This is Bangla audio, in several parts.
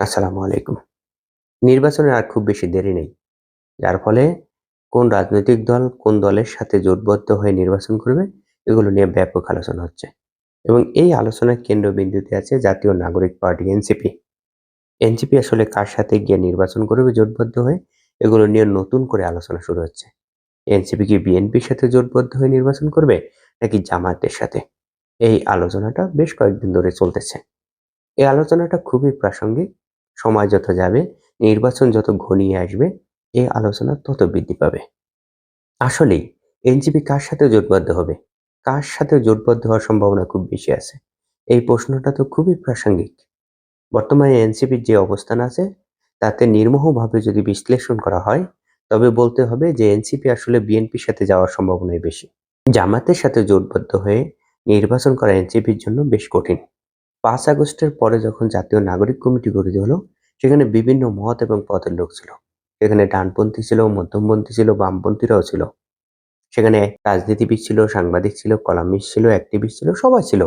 আসসালামু আলাইকুম। নির্বাচনের আর খুব বেশি দেরি নেই, যার ফলে কোন রাজনৈতিক দল কোন দলের সাথে জোটবদ্ধ হয়ে নির্বাচন করবে এগুলো নিয়ে ব্যাপক আলোচনা হচ্ছে এবং এই আলোচনার কেন্দ্রবিন্দুতে আছে জাতীয় নাগরিক পার্টি, এনসিপি। এনসিপি আসলে কার সাথে গিয়ে নির্বাচন করবে জোটবদ্ধ হয়ে এগুলো নিয়ে নতুন করে আলোচনা শুরু হচ্ছে। এনসিপি কি বিএনপির সাথে জোটবদ্ধ হয়ে নির্বাচন করবে নাকি জামায়াতের সাথে? এই আলোচনাটা বেশ কয়েকদিন ধরে চলতেছে। এই আলোচনাটা খুবই প্রাসঙ্গিক সময় যত যাবে, নির্বাচন যত ঘনিয়ে আসবে এই আলোচনা তত বৃদ্ধি পাবে। আসলেই এনজিপি কার সাথে জোটবদ্ধ হবে? কার সাথে জোটবদ্ধ হওয়ার সম্ভাবনা খুব বেশি আছে? এই প্রশ্নটা তো খুবই প্রাসঙ্গিক। বর্তমানে এনসিপির যে অবস্থান আছে, তাতে নির্মোহভাবে যদি বিশ্লেষণ করা হয়, তবে বলতে হবে যে এনসিপি আসলে বিএনপির সাথে যাওয়ার সম্ভাবনাই বেশি। জামাতের সাথে জোটবদ্ধ হয়ে নির্বাচন করা এনসিপির জন্য বেশ কঠিন। পাঁচ আগস্টের পরে যখন জাতীয় নাগরিক কমিটি গঠিত হলো সেখানে বিভিন্ন মত এবং পথের লোক ছিল। সেখানে ডানপন্থী ছিল, মধ্যমপন্থী ছিল, বামপন্থীরাও ছিল। সেখানে রাজনীতিবিদ ছিল, সাংবাদিক ছিল, কলামিস্ট ছিল, অ্যাক্টিভিস্ট ছিল, সবাই ছিল।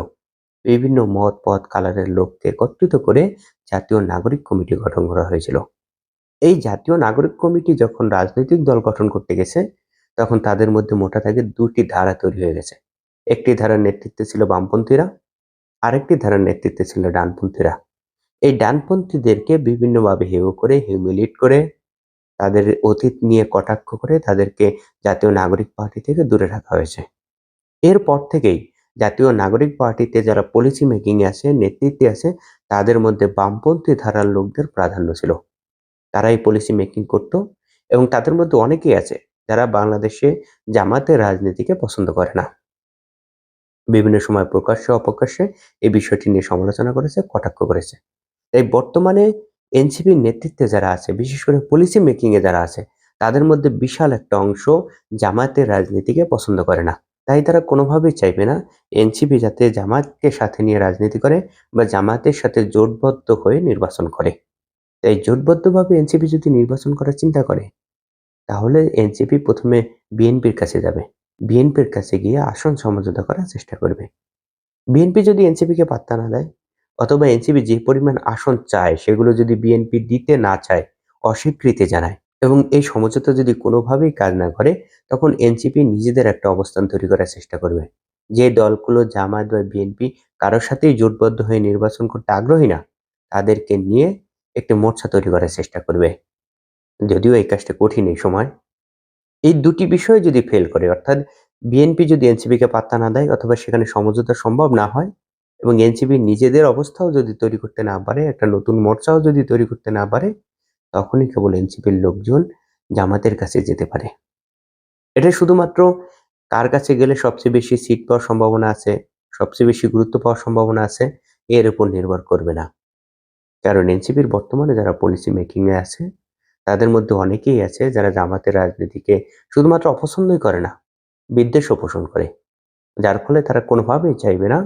বিভিন্ন মত পথ কালারের লোককে একত্রিত করে জাতীয় নাগরিক কমিটি গঠন করা হয়েছিল। এই জাতীয় নাগরিক কমিটি যখন রাজনৈতিক দল গঠন করতে গেছে, তখন তাদের মধ্যে মোটা থাকে দুটি ধারা তৈরি হয়ে গেছে। একটি ধারার নেতৃত্বে ছিল বামপন্থীরা, আরেকটি ধারার নেতৃত্বে ছিল ডানপন্থীরা। এই ডানপন্থীদেরকে বিভিন্নভাবে হেয় করে হিউমিলিট করে, তাদের অতীত নিয়ে কটাক্ষ করে তাদেরকে জাতীয় নাগরিক পার্টি থেকে দূরে রাখা হয়েছে। এরপর থেকেই জাতীয় নাগরিক পার্টিতে যারা পলিসি মেকিং আছে, নেতৃত্বে আছে, তাদের মধ্যে বামপন্থী ধারার লোকদের প্রাধান্য ছিল। তারা এই পলিসি মেকিং করত এবং তাদের মধ্যে অনেকেই আছে যারা বাংলাদেশে জামাতের রাজনীতিকে পছন্দ করে না। বিভিন্ন সময় প্রকাশ্যে, অপ্রকাশ্যে এই বিষয়টি নিয়ে সমালোচনা করেছে, কটাক্ষ করেছে। তাই বর্তমানে এনসিপির নেতৃত্বে যারা আছে, বিশেষ করে পলিসি মেকিংয়ে যারা আছে, তাদের মধ্যে বিশাল একটা অংশ জামায়াতের রাজনীতিকে পছন্দ করে না। তাই তারা কোনোভাবেই চাইবে না এনসিপি যাতে জামায়াতকে সাথে নিয়ে রাজনীতি করে বা জামায়াতের সাথে জোটবদ্ধ হয়ে নির্বাচন করে। তাই জোটবদ্ধভাবে এনসিপি যদি নির্বাচন করার চিন্তা করে, তাহলে এনসিপি প্রথমে বিএনপির কাছে যাবে। বিএনপির কাছে গিয়ে আসন সমঝোতা করার চেষ্টা করবে। বিএনপি যদি এনসিপিকে পাত্তা না দেয় অথবা এনসিপি যে পরিমাণ আসন চায়, সেগুলো যদি বিএনপি দিতে না চায়, অস্বীকৃতি জানায় এবং এই সমঝোতা যদি কোনোভাবেই কাজ না করে, তখন এনসিপি নিজেদের একটা অবস্থান তৈরি করার চেষ্টা করবে। যে দলগুলো জামায়াত বা বিএনপি কারোর সাথেই জোটবদ্ধ হয়ে নির্বাচন করতে আগ্রহী না, তাদেরকে নিয়ে একটি মোর্চা তৈরি করার চেষ্টা করবে। যদিও এই কাজটা কঠিন এই সময়। এই দুটি বিষয় যদি ফেল করে, অর্থাৎ বিএনপি যদি এনসিপিকে পাত্তা না দেয় অথবা সেখানে সমঝোতা সম্ভব না হয় এবং এনসিপি নিজেদের অবস্থাও যদি তৈরি করতে না পারে, একটা নতুন মোর্চাও যদি তৈরি করতে না পারে, তখনই কেবল এনসিপির লোকজন জামাতের কাছে যেতে পারে। এটা শুধুমাত্র কার কাছে গেলে সবচেয়ে বেশি সিট পাওয়ার সম্ভাবনা আছে, সবচেয়ে বেশি গুরুত্ব পাওয়ার সম্ভাবনা আছে, এর উপর নির্ভর করবে না। কারণ এনসিপির বর্তমানে যারা পলিসি মেকিংয়ে আছে, তাদের মধ্যে অনেকেই আছে যারা জামাতের রাজনীতিকে শুধুমাত্র অপছন্দই করে না, বিদ্বেষও পোষণ করে। যার ফলে তারা কোনোভাবেই চাইবে না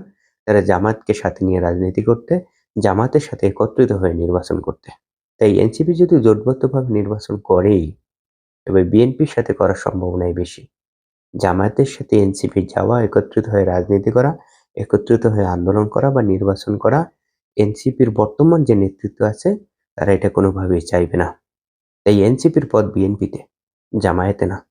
তারা জামাতকে সাথে নিয়ে রাজনীতি করতে জামাতের সাথে একত্রিত হয়ে নির্বাচন করতে। তাই এনসিপি যদি জোটবদ্ধভাবে নির্বাচন করেই, তবে বিএনপির সাথে করার সম্ভাবনাই বেশি। জামায়াতের সাথে এনসিপি যাওয়া, একত্রিত হয়ে রাজনীতি করা, একত্রিত হয়ে আন্দোলন করা বা নির্বাচন করা, এনসিপির বর্তমান যে নেতৃত্ব আছে, তারা এটা কোনোভাবেই চাইবে না। তাই এনসিপির পদ বিএনপিতে, জামায়াতে না।